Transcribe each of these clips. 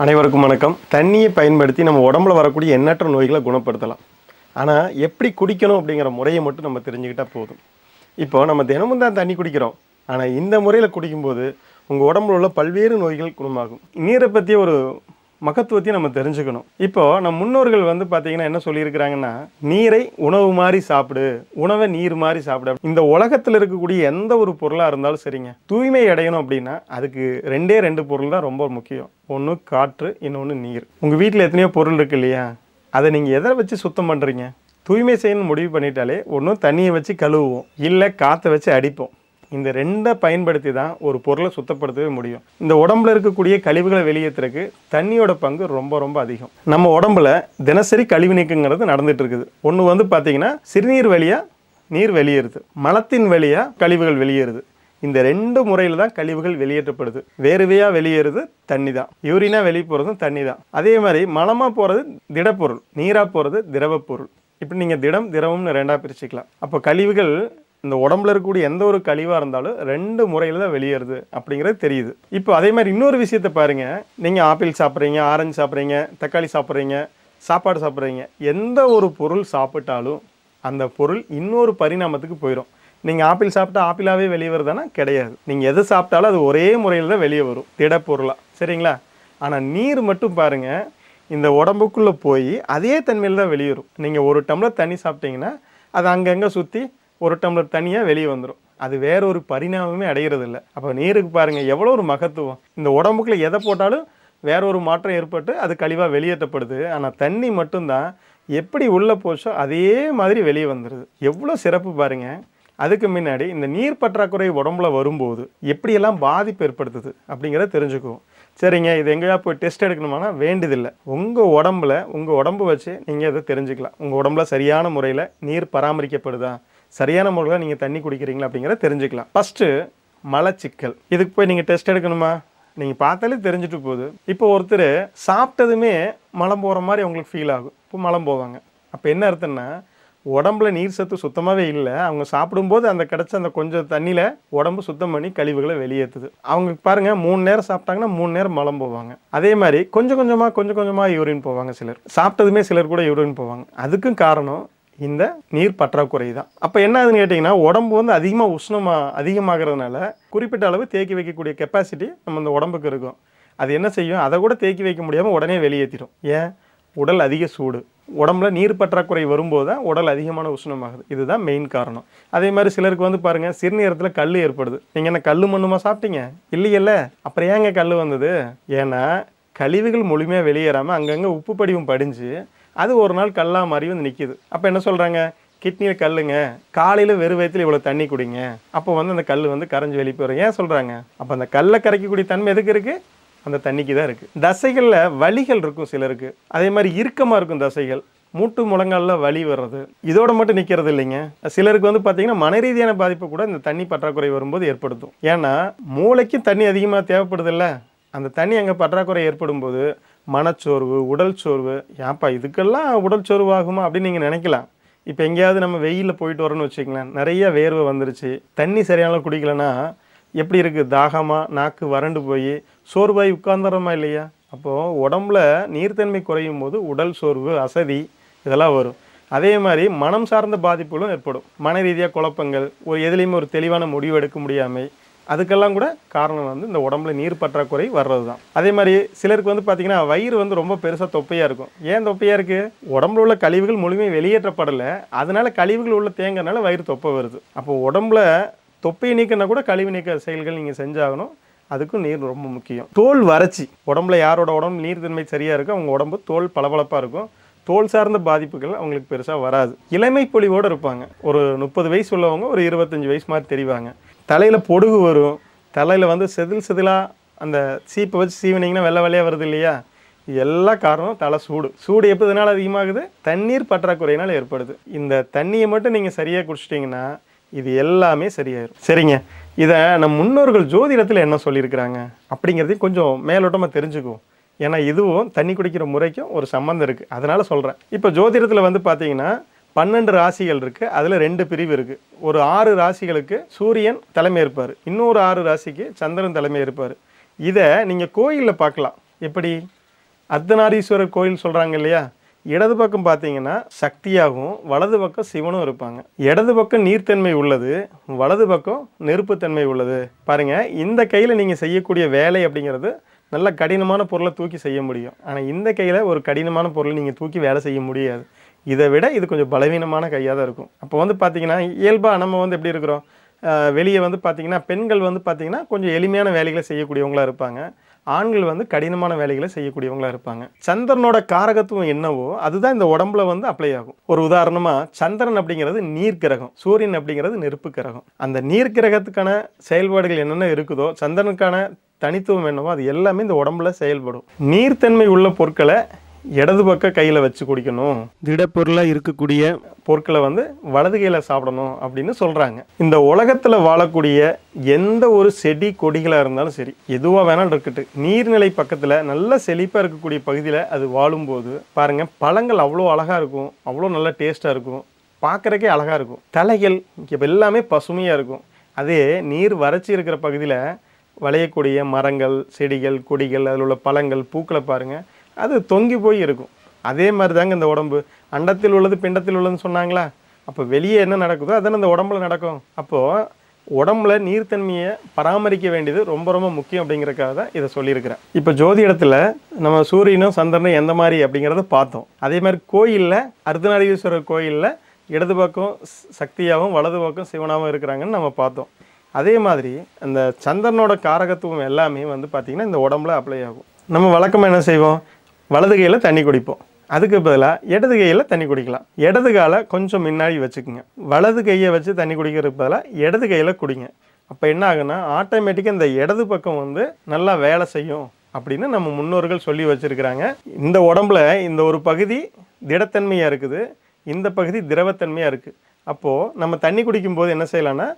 அனைவருக்கும் வணக்கம். தண்ணியை பயன்படுத்தி நம்ம உடம்புல வரக்கூடிய எண்ணற்ற நோய்களை குணப்படுத்தலாம். ஆனால் எப்படி குடிக்கணும் அப்படிங்கிற முறையை மட்டும் நம்ம தெரிஞ்சுக்கிட்டால் போதும். இப்போ நம்ம தினமும் தான் தண்ணி குடிக்கிறோம். ஆனால் இந்த முறையில் குடிக்கும்போது உங்கள் உடம்புல உள்ள பல்வேறு நோய்கள் குணமாகும். நீரை பற்றிய ஒரு மகத்துவத்தையும் நம்ம தெரிஞ்சுக்கணும். இப்போ நம்ம முன்னோர்கள் வந்து பார்த்தீங்கன்னா என்ன சொல்லியிருக்கிறாங்கன்னா நீரை உணவு மாதிரி சாப்பிடு உணவை நீர் மாதிரி சாப்பிடு. இந்த உலகத்தில் இருக்கக்கூடிய எந்த ஒரு பொருளாக இருந்தாலும் சரிங்க. தூய்மை அடையணும் அப்படின்னா அதுக்கு ரெண்டே ரெண்டு பொருள் தான் ரொம்ப முக்கியம். ஒன்று காற்று இன்னொன்று நீர். உங்கள் வீட்டில் எத்தனையோ பொருள் இருக்கு இல்லையா? அதை நீங்கள் எதை வச்சு சுத்தம் பண்ணுறீங்க தூய்மை செய்யணும்னு முடிவு பண்ணிட்டாலே ஒன்றும் தண்ணியை வச்சு கழுவுவோம். இல்லை காற்றை வச்சு அடிப்போம். இந்த ரெண்டை பயன்படுத்தி தான் ஒரு பொருளை சுத்தப்படுத்தவே முடியும். இந்த உடம்புல இருக்கக்கூடிய கழிவுகளை வெளியேற்றுறதுக்கு தண்ணியோட பங்கு ரொம்ப ரொம்ப அதிகம். நம்ம உடம்புல தினசரி கழிவு நீக்கங்கிறது நடந்துட்டு இருக்குது. ஒன்று வந்து பார்த்தீங்கன்னா சிறுநீர் வழியாக நீர் வெளியேறுது. மலத்தின் வழியாக கழிவுகள் வெளியேறுது. இந்த ரெண்டு முறையில் தான் கழிவுகள் வெளியேற்றப்படுது. வேர்வையாக வெளியேறுது தண்ணி தான். யூரினாக வெளியே போகிறதும் தண்ணி தான். அதே மாதிரி மலமாக போகிறது திடப்பொருள் நீராக போகிறது திரவப் பொருள் நீங்கள் திடம் திரவம்னு ரெண்டாக பிரிச்சுக்கலாம். அப்போ கழிவுகள் இந்த உடம்புல இருக்கக்கூடிய எந்த ஒரு கழிவாக இருந்தாலும் ரெண்டு முறையில் தான் வெளியேறுது அப்படிங்கிறது தெரியுது. இப்போ அதே மாதிரி இன்னொரு விஷயத்தை பாருங்கள் நீங்கள் ஆப்பிள் சாப்பிட்றீங்க ஆரஞ்சு சாப்பிட்றீங்க தக்காளி சாப்பிட்றீங்க சாப்பாடு சாப்பிட்றீங்க. எந்த ஒரு பொருள் சாப்பிட்டாலும் அந்த பொருள் இன்னொரு பரிணாமத்துக்கு போயிடும் நீங்கள் ஆப்பிள் சாப்பிட்டா ஆப்பிளாகவே வெளியே வருதானா கிடையாது. நீங்கள் எது சாப்பிட்டாலும் அது ஒரே முறையில் தான் வெளியே வரும். திடப்பொருளாக சரிங்களா? ஆனால் நீர் மட்டும் பாருங்கள் இந்த உடம்புக்குள்ளே போய் அதே தன்மையில் தான் வெளியேறும். நீங்கள் ஒரு டம்ளர் தண்ணி சாப்பிட்டீங்கன்னா அது அங்கங்கே சுற்றி ஒரு டம்ளர் தனியாக வெளியே வந்துடும் அது வேற ஒரு பரிணாமமே அடைகிறது இல்லை அப்போ நீருக்கு பாருங்கள் எவ்வளோ ஒரு மகத்துவம். இந்த உடம்புக்குள்ள எதை போட்டாலும் வேற ஒரு மாற்றம் ஏற்பட்டு அது கழிவாக வெளியேற்றப்படுது. ஆனால் தண்ணி மட்டும்தான் எப்படி உள்ளே போச்சோ அதே மாதிரி வெளியே வந்துடுது எவ்வளோ சிறப்பு பாருங்க. அதுக்கு முன்னாடி இந்த நீர் பற்றாக்குறை உடம்புல வரும்போது எப்படியெல்லாம் பாதிப்பு ஏற்படுத்துது அப்படிங்கிறத தெரிஞ்சுக்குவோம். சரிங்க இது எங்கேயா போய் டெஸ்ட் எடுக்கணுமானா வேண்டியதில்லை. உங்கள் உடம்புல உங்கள் உடம்பு வச்சு நீங்கள் இதை தெரிஞ்சுக்கலாம். உங்கள் உடம்புல சரியான முறையில் நீர் பராமரிக்கப்படுதா? சரியான முறையில் நீங்கள் தண்ணி குடிக்கிறீங்களா அப்படிங்கிறத தெரிஞ்சுக்கலாம். ஃபஸ்ட்டு மலச்சிக்கல். இதுக்கு போய் நீங்கள் டெஸ்ட் எடுக்கணுமா? நீங்கள் பார்த்தாலே தெரிஞ்சுட்டு போகுது. இப்போ ஒருத்தர் சாப்பிட்டதுமே மலம் போகிற மாதிரி அவங்களுக்கு ஃபீல் ஆகும். இப்போ மலம் போவாங்க. அப்போ என்ன அர்த்தம்னா உடம்புல நீர் சத்து சுத்தமாகவே இல்லை. அவங்க சாப்பிடும்போது அந்த கிடச்ச அந்த கொஞ்சம் தண்ணியில் உடம்பு சுத்தம் பண்ணி கழிவுகளை வெளியேற்றுது அவங்க பாருங்கள் மூணு நேரம் சாப்பிட்டாங்கன்னா மூணு நேரம் மலம் போவாங்க. அதே மாதிரி கொஞ்சம் கொஞ்சமாக கொஞ்சம் கொஞ்சமாக யூரின் போவாங்க சிலர். சாப்பிட்டதுமே சிலர் கூட யூரின் போவாங்க. அதுக்கும் காரணம் இந்த நீர் பற்றாக்குறை தான் அப்போ என்ன ஆகுதுன்னு கேட்டிங்கன்னா உடம்பு வந்து அதிகமாக உஷ்ணமாக அதிகமாகிறதுனால குறிப்பிட்ட அளவு தேக்கி வைக்கக்கூடிய கெப்பாசிட்டி நம்ம இந்த உடம்புக்கு இருக்கும். அது என்ன செய்யும்? அதை கூட தேக்கி வைக்க முடியாமல் உடனே வெளியேற்றிடும் ஏன்? உடல் அதிக சூடு. உடம்புல நீர் பற்றாக்குறை வரும்போது தான் உடல் அதிகமான உஷ்ணமாகுது. இதுதான் மெயின் காரணம். அதே மாதிரி சிலருக்கு வந்து பாருங்கள் சிறுநீரத்தில் கல் ஏற்படுது. நீங்கள் என்ன கல் மண்ணுமா சாப்பிட்டீங்க? இல்லையல்ல. அப்புறம் ஏங்க கல் வந்தது? ஏன்னா கழிவுகள் முழுமையாக வெளியேறாமல் அங்கங்கே உப்பு படிவும் படிஞ்சு அது ஒரு நாள் கல்லாக மாறி வந்து நிற்கிது அப்போ என்ன சொல்கிறாங்க கிட்னியில் கல்லுங்க. காலையில் வெறும் வயத்தில் இவ்வளோ தண்ணி குடிங்க. அப்போ வந்து அந்த கல் வந்து கரைஞ்சி வெளியே போயிடும் ஏன் சொல்கிறாங்க அப்போ அந்த கல்லை கரைக்கக்கூடிய தன்மை எதுக்கு இருக்குது அந்த தண்ணிக்கு தான் இருக்குது தசைகளில் வலிகள் இருக்கும் சிலருக்கு. அதே மாதிரி இறுக்கமாக இருக்கும் தசைகள். மூட்டு முழங்காலில் வலி வர்றது. இதோட மட்டும் நிற்கிறது இல்லைங்க. சிலருக்கு வந்து பார்த்தீங்கன்னா மன ரீதியான பாதிப்பு கூட இந்த தண்ணி பற்றாக்குறை வரும்போது ஏற்படுத்தும். ஏன்னா மூளைக்கும் தண்ணி அதிகமாக தேவைப்படுதில்ல அந்த தண்ணி அங்கே பற்றாக்குறை ஏற்படும் போது மனச்சோர்வு உடல் சோர்வு ஏன்ப்பா இதுக்கெல்லாம் உடல் சோர்வு ஆகுமா அப்படின்னு நீங்கள் நினைக்கலாம். இப்போ எங்கேயாவது நம்ம வெயிலில் போயிட்டு வரோன்னு வச்சுக்கலாம் நிறைய வேர்வை வந்துருச்சு தண்ணி சரியான குடிக்கலன்னா எப்படி இருக்குது தாகமாக நாக்கு வறண்டு போய் சோர்வாய் உட்கார்ந்துறோமா இல்லையா? அப்போது உடம்புல நீர்த்தன்மை குறையும் போது உடல் சோர்வு அசதி இதெல்லாம் வரும். அதே மாதிரி மனம் சார்ந்த பாதிப்புகளும் ஏற்படும். மன ரீதியாக குழப்பங்கள் ஒரு எதுலேயுமே ஒரு தெளிவான முடிவு எடுக்க முடியாமை அதுக்கெல்லாம் கூட காரணம் வந்து இந்த உடம்புல நீர் பற்றாக்குறை வர்றது தான் அதே மாதிரி சிலருக்கு வந்து பார்த்தீங்கன்னா வயிறு வந்து ரொம்ப பெருசாக தொப்பையாக இருக்கும். ஏன் தொப்பையாக இருக்குது உடம்புல உள்ள கழிவுகள் முழுமையாக வெளியேற்றப்படலை. அதனால் கழிவுகள் உள்ள தேங்கனால வயிறு தொப்பை வருது. அப்போ உடம்புல தொப்பையை நீக்கினா கூட கழிவு நீக்க செயல்கள் நீங்கள் செஞ்சாகணும். அதுக்கும் நீர் ரொம்ப முக்கியம். தோல் வறட்சி. உடம்புல யாரோட உடம்பு நீர்த்தன்மை சரியாக இருக்கும் அவங்க உடம்பு தோல் பளபளப்பாக இருக்கும். தோல் சார்ந்த பாதிப்புகள் அவங்களுக்கு பெருசாக வராது. இளமை பொலிவோடு இருப்பாங்க. ஒரு முப்பது வயசு உள்ளவங்க ஒரு இருபத்தஞ்சி வயசு மாதிரி தெரிவாங்க. தலையில் பொடுகு வரும். தலையில் வந்து செதில் செதிலாக அந்த சீப்பை வச்சு சீவினிங்கன்னா வெள்ளை வெள்ளையாக வருது இல்லையா? எல்லா காரணம் தலை சூடு. சூடு எப்போதுனால அதிகமாகுது? தண்ணீர் பற்றாக்குறையினால் ஏற்படுது. இந்த தண்ணியை மட்டும் நீங்கள் சரியாக குடிச்சிட்டிங்கன்னா இது எல்லாமே சரியாயிரும். சரிங்க. இதை நம் முன்னோர்கள் ஜோதிடத்தில் என்ன சொல்லியிருக்கிறாங்க? அப்படிங்கிறதையும் கொஞ்சம் மேலோட்டமாக தெரிஞ்சுக்குவோம். ஏன்னா இதுவும் தண்ணி குடிக்கிற முறைக்கும் ஒரு சம்மந்தம் இருக்குது அதனால் சொல்கிறேன் இப்போ ஜோதிடத்தில் வந்து பார்த்தீங்கன்னா பன்னெண்டு ராசிகள் இருக்குது அதில் ரெண்டு பிரிவு இருக்குது ஒரு ஆறு ராசிகளுக்கு சூரியன் தலைமை இருப்பார் இன்னொரு ஆறு ராசிக்கு சந்திரன் தலைமை இருப்பார் இதை நீங்கள் கோயிலில் பார்க்கலாம் எப்படி? அர்த்தநாரீஸ்வரர் கோயில் சொல்கிறாங்க இல்லையா? இடது பக்கம் பார்த்தீங்கன்னா சக்தியாகவும் வலது பக்கம் சிவனும் இருப்பாங்க. இடது பக்கம் நீர்த்தன்மை உள்ளது வலது பக்கம் நெருப்புத்தன்மை உள்ளது. பாருங்கள் இந்த கையில் நீங்கள் செய்யக்கூடிய வேலை அப்படிங்கிறது நல்ல கடினமான பொருளை தூக்கி செய்ய முடியும். ஆனால் இந்த கையில் ஒரு கடினமான பொருளை நீங்கள் தூக்கி வேலை செய்ய முடியாது. இதை விட இது கொஞ்சம் பலவீனமான கையாக தான் இருக்கும். அப்போ வந்து பார்த்தீங்கன்னா இயல்பாக நம்ம வந்து எப்படி இருக்கிறோம்? வெளியே வந்து பார்த்திங்கன்னா பெண்கள் வந்து பார்த்திங்கன்னா கொஞ்சம் எளிமையான வேலைகளை செய்யக்கூடியவங்களா இருப்பாங்க. ஆண்கள் வந்து கடினமான வேலைகளை செய்யக்கூடியவங்களா இருப்பாங்க. சந்திரனோட காரகத்துவம் என்னவோ அதுதான் இந்த உடம்புல வந்து அப்ளை ஆகும். ஒரு உதாரணமாக சந்திரன் அப்படிங்கிறது நீர் கிரகம் சூரியன் அப்படிங்கிறது நெருப்பு கிரகம். அந்த நீர் கிரகத்துக்கான செயல்பாடுகள் என்னென்ன இருக்குதோ சந்திரனுக்கான தனித்துவம் என்னவோ அது எல்லாமே இந்த உடம்புல செயல்படும். நீர்த்தன்மை உள்ள பொருட்களை இடது பக்க கையில் வச்சு குடிக்கணும். திடப்பொருளாக இருக்கக்கூடிய பொருட்களை வந்து வலது கையில் சாப்பிடணும் அப்படின்னு சொல்கிறாங்க இந்த உலகத்தில் வாழக்கூடிய எந்த ஒரு செடி கொடிகளாக இருந்தாலும் சரி எதுவாக வேணாலும் இருக்கட்டும் நீர்நிலை பக்கத்தில் நல்ல செழிப்பாக இருக்கக்கூடிய பகுதியில் அது வாழும்போது பாருங்கள் பழங்கள் அவ்வளோ அழகாக இருக்கும் அவ்வளோ நல்ல டேஸ்ட்டாக இருக்கும் பார்க்குறக்கே அழகாக இருக்கும். தலைகள் இங்கே எல்லாமே பசுமையாக இருக்கும். அதே நீர் வறட்சி இருக்கிற பகுதியில் விளையக்கூடிய மரங்கள் செடிகள் கொடிகள் அதில் உள்ள பழங்கள் பூக்களை பாருங்கள் அது தொங்கி போய் இருக்கும். அதே மாதிரி தாங்க இந்த உடம்பு. அண்டத்தில் உள்ளது பிண்டத்தில் உள்ளதுன்னு சொன்னாங்களா? அப்போ வெளியே என்ன நடக்குதோ அதான இந்த உடம்புல நடக்கும். அப்போது உடம்புல நீர்த்தன்மையை பராமரிக்க வேண்டியது ரொம்ப ரொம்ப முக்கியம் அப்படிங்கிறக்காக தான் இதை சொல்லியிருக்கிறேன். இப்போ ஜோதி இடத்துல நம்ம சூரியனும் சந்திரனும் எந்த மாதிரி அப்படிங்கிறத பார்த்தோம். அதே மாதிரி கோயிலில் அர்த்தநாரீஸ்வரர் கோயிலில் இடது பக்கம் சக்தியாகவும் வலது பக்கம் சிவனாகவும் இருக்கிறாங்கன்னு நம்ம பார்த்தோம். அதே மாதிரி அந்த சந்திரனோட காரகத்துவம் எல்லாமே வந்து பார்த்திங்கன்னா இந்த உடம்புல அப்ளை ஆகும். நம்ம வழக்கமாக என்ன செய்வோம்? வலது கையில் தண்ணி குடிப்போம். அதுக்கு பதிலாக இடது கையில் தண்ணி குடிக்கலாம். இடது காலை கொஞ்சம் முன்னாடி வச்சுக்கோங்க. வலது கையை வச்சு தண்ணி குடிக்கிறதுக்கு பதிலாக இடது கையில் குடிங்க. அப்போ என்ன ஆகுன்னா ஆட்டோமேட்டிக்காக இந்த இடது பக்கம் வந்து நல்லா வேலை செய்யும் அப்படின்னு நம்ம முன்னோர்கள் சொல்லி வச்சுருக்கிறாங்க. இந்த உடம்புல இந்த ஒரு பகுதி திடத்தன்மையாக இருக்குது. இந்த பகுதி திரவத்தன்மையாக இருக்குது அப்போது நம்ம தண்ணி குடிக்கும்போது என்ன செய்யலாம்னா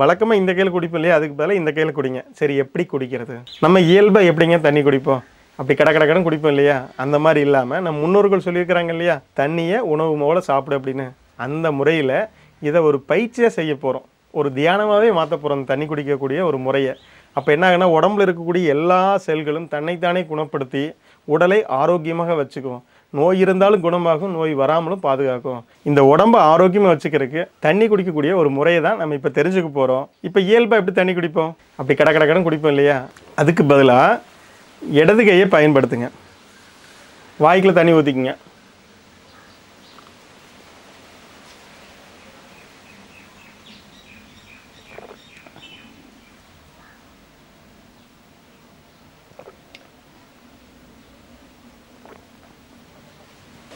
வழக்கமாக இந்த கையில் குடிப்போம் இல்லையா? அதுக்கு பதிலாக இந்த கையில் குடிங்க. சரி எப்படி குடிக்கிறது? நம்ம இயல்பாக எப்படிங்க தண்ணி குடிப்போம்? அப்படி கட கட கடன் குடிப்போம் இல்லையா? அந்த மாதிரி இல்லாமல் நம்ம முன்னோர்கள் சொல்லியிருக்கிறாங்க இல்லையா? தண்ணியை உணவு மூல சாப்பிடு அப்படின்னு. அந்த முறையில் இதை ஒரு பயிற்சியாக செய்ய போகிறோம் ஒரு தியானமாகவே மாற்ற போகிறோம் அந்த தண்ணி குடிக்கக்கூடிய ஒரு முறையை. அப்போ என்ன ஆகுனா உடம்புல இருக்கக்கூடிய எல்லா செல்களும் தன்னைத்தானே குணப்படுத்தி உடலை ஆரோக்கியமாக வச்சுக்கும் நோய் இருந்தாலும் குணமாகும் நோய் வராமலும் பாதுகாக்கும். இந்த உடம்பை ஆரோக்கியமாக வச்சுக்கிறதுக்கு தண்ணி குடிக்கக்கூடிய ஒரு முறையை தான் நம்ம இப்போ தெரிஞ்சுக்க போகிறோம் இப்போ இயல்பாக எப்படி தண்ணி குடிப்போம்? அப்படி கட கடை கடன் குடிப்போம் இல்லையா? அதுக்கு பதிலாக இடது கையை பயன்படுத்துங்க. வாய்க்கில் தண்ணி ஊற்றிக்குங்க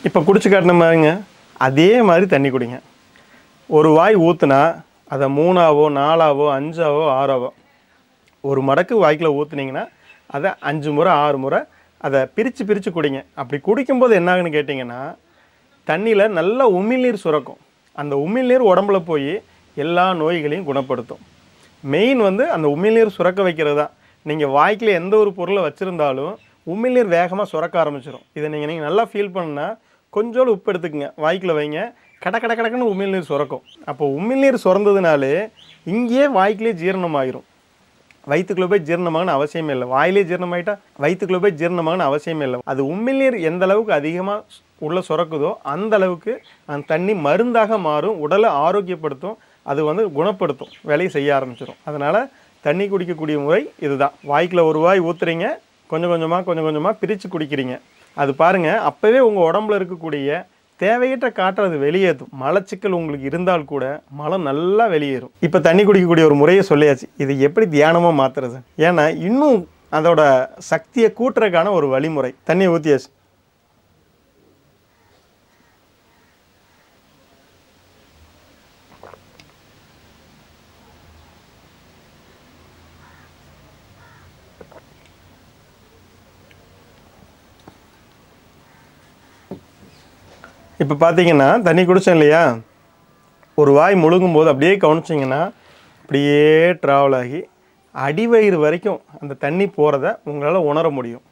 இப்போ குடிச்சு காட்டின மாதிரிங்க அதே மாதிரி தண்ணி குடிங்க. ஒரு வாய் ஊற்றுனா அதை மூணாவோ நாலாவோ அஞ்சாவோ ஆறாவோ ஒரு மடக்கு வாய்க்கில் ஊற்றுனீங்கன்னா அதை அஞ்சு முறை ஆறு முறை அதை பிரித்து பிரித்து குடிங்க. அப்படி குடிக்கும்போது என்னாகுன்னு கேட்டிங்கன்னா தண்ணியில் நல்லா உமிழ்நீர் சுரக்கும். அந்த உமிழ்நீர் உடம்புல போய் எல்லா நோய்களையும் குணப்படுத்தும். மெயின் வந்து அந்த உமிழ்நீர் சுரக்க வைக்கிறது. தான் நீங்கள் வாய்க்கில் எந்த ஒரு பொருளை வச்சுருந்தாலும் உமிழ்நீர் வேகமாக சுரக்க ஆரம்பிச்சிடும் இதை நீங்கள் நீங்கள் நல்லா ஃபீல் பண்ணால் கொஞ்சோண்டு உப்பு எடுத்துக்கங்க. வாய்க்கில் வைங்க. கட கட கடக்குன்னு உமிழ்நீர் சுரக்கும். அப்போ உமிழ்நீர் சுரந்ததுனாலே இங்கேயே வாய்க்கிலே ஜீரணமாயிரும். வயிற்றுக்குள்ள போய் ஜீரணமாகனு அவசியமே இல்லை. வாயிலே ஜீரணமாயிட்டா வயிற்றுக்குள்ள போய் ஜீரணமாகனு அவசியமே இல்லை. அது உமிழ்நீர் எந்த அளவுக்கு அதிகமாக உள்ளே சுரக்குதோ அந்த அளவுக்கு அந்த தண்ணி மருந்தாக மாறும் உடலை ஆரோக்கியப்படுத்தும் அது வந்து குணப்படுத்தும் வேலையை செய்ய ஆரம்பிச்சிடும் அதனால் தண்ணி குடிக்கக்கூடிய முறை இதுதான். வாய்க்குள்ள ஒரு வாய் ஊற்றுறீங்க கொஞ்சம் கொஞ்சமாக கொஞ்சம் கொஞ்சமாக பிரித்து குடிக்கிறீங்க. அது பாருங்கள் அப்போவே உங்கள் உடம்புல இருக்கக்கூடிய தேவையற்ற காற்றை அது வெளியேற்றும். மலச்சிக்கல் உங்களுக்கு இருந்தால் கூட மலம் நல்லா வெளியேறும். இப்போ தண்ணி குடிக்கக்கூடிய ஒரு முறையை சொல்லியாச்சு. இது எப்படி தியானமாக மாற்றுறது ஏன்னா இன்னும் அதோட சக்தியை கூட்டுறதுக்கான ஒரு வழிமுறை. தண்ணியை ஊற்றியாச்சு இப்போ பார்த்தீங்கன்னா தண்ணி குடித்தோம் இல்லையா? ஒரு வாய் முழுங்கும் போது அப்படியே கவனிச்சிங்கன்னா அப்படியே ட்ராவல் ஆகி அடிவயிறு வரைக்கும் அந்த தண்ணி போகிறத உங்களால் உணர முடியும்.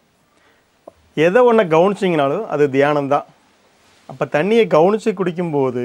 எதை ஒன்றை கவனிச்சிங்கனாலும் அது தியானம்தான். அப்போ தண்ணியை கவனித்து குடிக்கும்போது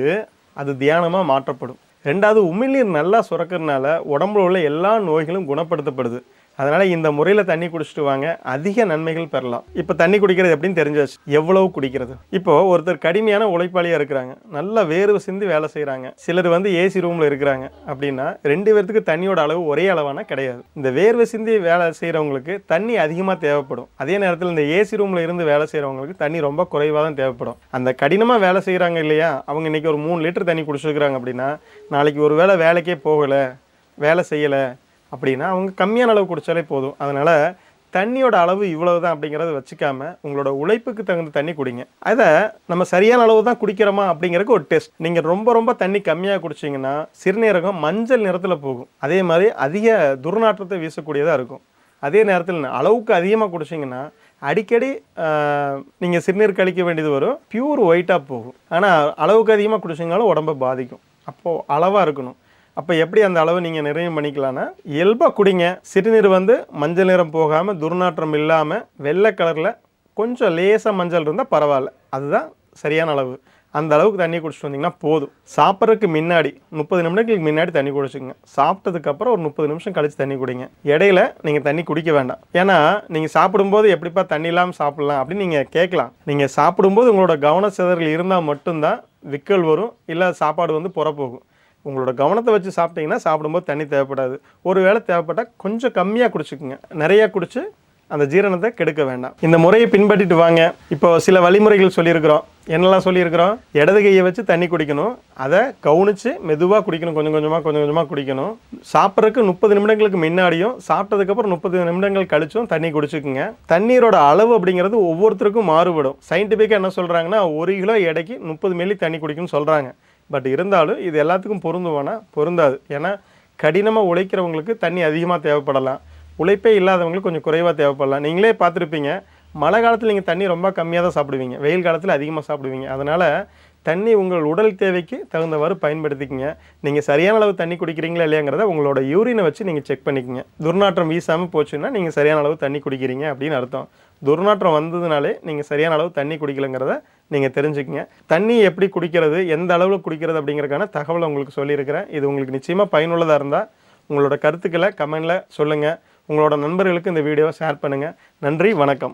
அது தியானமாக மாற்றப்படும். ரெண்டாவது உமிழ்நீர் நல்லா சுரக்கிறதுனால உடம்புல உள்ள எல்லா நோய்களும் குணப்படுத்தப்படுது. அதனால் இந்த முறையில் தண்ணி குடிச்சிட்டு வாங்க. அதிக நன்மைகள் பெறலாம். இப்போ தண்ணி குடிக்கிறது எப்படின்னு தெரிஞ்சாச்சு. எவ்வளவு குடிக்கிறது? இப்போது ஒருத்தர் கடுமையான உழைப்பாளியாக இருக்கிறாங்க. நல்லா வேர்வை சிந்தி வேலை செய்கிறாங்க சிலர் வந்து ஏசி ரூமில் இருக்கிறாங்க. அப்படின்னா ரெண்டு பேர்த்துக்கு தண்ணியோட அளவு ஒரே அளவான கிடையாது. இந்த வேர்வை சிந்தி வேலை செய்கிறவங்களுக்கு தண்ணி அதிகமாக தேவைப்படும். அதே நேரத்தில் இந்த ஏசி ரூமில் இருந்து வேலை செய்கிறவங்களுக்கு தண்ணி ரொம்ப குறைவாக தான் தேவைப்படும். அந்த கடினமாக வேலை செய்கிறாங்க இல்லையா? அவங்க இன்னைக்கு ஒரு மூணு லிட்டர் தண்ணி குடிச்சிருக்கிறாங்க அப்படின்னா நாளைக்கு ஒரு வேளை வேலைக்கே போகலை வேலை செய்யலை அப்படின்னா அவங்க கம்மியான அளவு குடித்தாலே போதும். அதனால் தண்ணியோட அளவு இவ்வளவு தான் அப்படிங்கிறத வச்சுக்காம உங்களோட உழைப்புக்கு தகுந்த தண்ணி குடிங்க. அதை நம்ம சரியான அளவு தான் குடிக்கிறோமா அப்படிங்கிறதுக்கு ஒரு டெஸ்ட். நீங்கள் ரொம்ப ரொம்ப தண்ணி கம்மியாக குடிச்சிங்கன்னா சிறுநீரகம் மஞ்சள் நிறத்தில் போகும். அதே மாதிரி அதிக துர்நாற்றத்தை வீசக்கூடியதாக இருக்கும். அதே நேரத்தில் அளவுக்கு அதிகமாக குடிச்சிங்கன்னா அடிக்கடி நீங்கள் சிறுநீர் கழிக்க வேண்டியது வரும். பியூர் ஒயிட்டாக போகும். ஆனால் அளவுக்கு அதிகமாக குடிச்சிங்கனாலும் உடம்பை பாதிக்கும். அப்போது அளவாக இருக்கணும். அப்போ எப்படி அந்த அளவு நீங்கள் நிறைவு பண்ணிக்கலாம்னா இயல்பாக குடிங்க. சிறுநீர் வந்து மஞ்சள் நிறம் போகாமல் துர்நாற்றம் இல்லாமல் வெள்ளை கலரில் கொஞ்சம் லேசாக மஞ்சள் இருந்தால் பரவாயில்ல. அதுதான் சரியான அளவு. அந்த அளவுக்கு தண்ணி குடிச்சிட்டு வந்தீங்கன்னா போதும். சாப்பிட்றதுக்கு முன்னாடி முப்பது நிமிடங்களுக்கு முன்னாடி தண்ணி குடிச்சுங்க சாப்பிட்டதுக்கப்புறம் ஒரு முப்பது நிமிஷம் கழித்து தண்ணி குடிங்க. இடையில நீங்கள் தண்ணி குடிக்க வேண்டாம். ஏன்னா நீங்கள் சாப்பிடும்போது எப்படிப்பா தண்ணி இல்லாமல் சாப்பிட்லாம் அப்படின்னு நீங்கள் கேட்கலாம். நீங்கள் சாப்பிடும்போது உங்களோட கவன சிதறல் இருந்தால் மட்டும்தான் விக்கல் வரும். இல்லை சாப்பாடு வந்து புறப்போகும். உங்களோட கவனத்தை வச்சு சாப்பிட்டீங்கன்னா சாப்பிடும்போது தண்ணி தேவைப்படாது. ஒரு வேளை தேவைப்பட்டால் கொஞ்சம் கம்மியாக குடிச்சுக்குங்க. நிறையா குடிச்சு அந்த ஜீரணத்தை கெடுக்க வேண்டாம். இந்த முறையை பின்பற்றிட்டு வாங்க. இப்போ சில வழிமுறைகள் சொல்லியிருக்கிறோம். என்னெல்லாம் சொல்லியிருக்கிறோம்? இடது கையை வச்சு தண்ணி குடிக்கணும். அதை கவனிச்சு மெதுவாக குடிக்கணும். கொஞ்சம் கொஞ்சமாக கொஞ்சம் கொஞ்சமாக குடிக்கணும். சாப்பிட்றதுக்கு முப்பது நிமிடங்களுக்கு முன்னாடியும் சாப்பிட்டதுக்கப்புறம் முப்பது நிமிடங்கள் கழிச்சும் தண்ணி குடிச்சுக்குங்க. தண்ணீரோட அளவு அப்படிங்கிறது ஒவ்வொருத்தருக்கும் மாறுபடும். சயின்டிஃபிக்காக என்ன சொல்கிறாங்கன்னா ஒரு கிலோ எடைக்கு முப்பது மில்லி தண்ணி குடிக்கணும்னு சொல்கிறாங்க பட் இருந்தாலும் இது எல்லாத்துக்கும் பொருந்துவானா? பொருந்தாது. ஏன்னா கடினமாக உழைக்கிறவங்களுக்கு தண்ணி அதிகமாக தேவைப்படலாம். உழைப்பே இல்லாதவங்களுக்கு கொஞ்சம் குறைவாக தேவைப்படலாம். நீங்களே பார்த்துருப்பீங்க மழை காலத்தில் நீங்கள் தண்ணி ரொம்ப கம்மியாக தான் சாப்பிடுவீங்க. வெயில் காலத்தில் அதிகமாக சாப்பிடுவீங்க. அதனால் தண்ணி உங்கள் உடல் தேவைக்கு தகுந்தவாறு பயன்படுத்திக்கங்க. நீங்கள் சரியான அளவு தண்ணி குடிக்கிறீங்களா இல்லையாங்கிறத உங்களோட யூரினை வச்சு நீங்கள் செக் பண்ணிக்கங்க. துர்நாற்றம் வீசாமல் போச்சுன்னா நீங்கள் சரியான அளவு தண்ணி குடிக்கிறீங்க அப்படின்னு அர்த்தம். துர்நாற்றம் வந்ததுனாலே நீங்கள் சரியான அளவு தண்ணி குடிக்கலங்கிறத நீங்கள் தெரிஞ்சுக்கங்க. தண்ணி எப்படி குடிக்கிறது எந்த அளவில் குடிக்கிறது அப்படிங்கிறதுக்கான தகவலை உங்களுக்கு சொல்லியிருக்கிறேன். இது உங்களுக்கு நிச்சயமாக பயனுள்ளதாக இருந்தால் உங்களோட கருத்துக்களை கமெண்டில் சொல்லுங்கள் உங்களோட நண்பர்களுக்கு இந்த வீடியோவை ஷேர் பண்ணுங்கள் நன்றி வணக்கம்.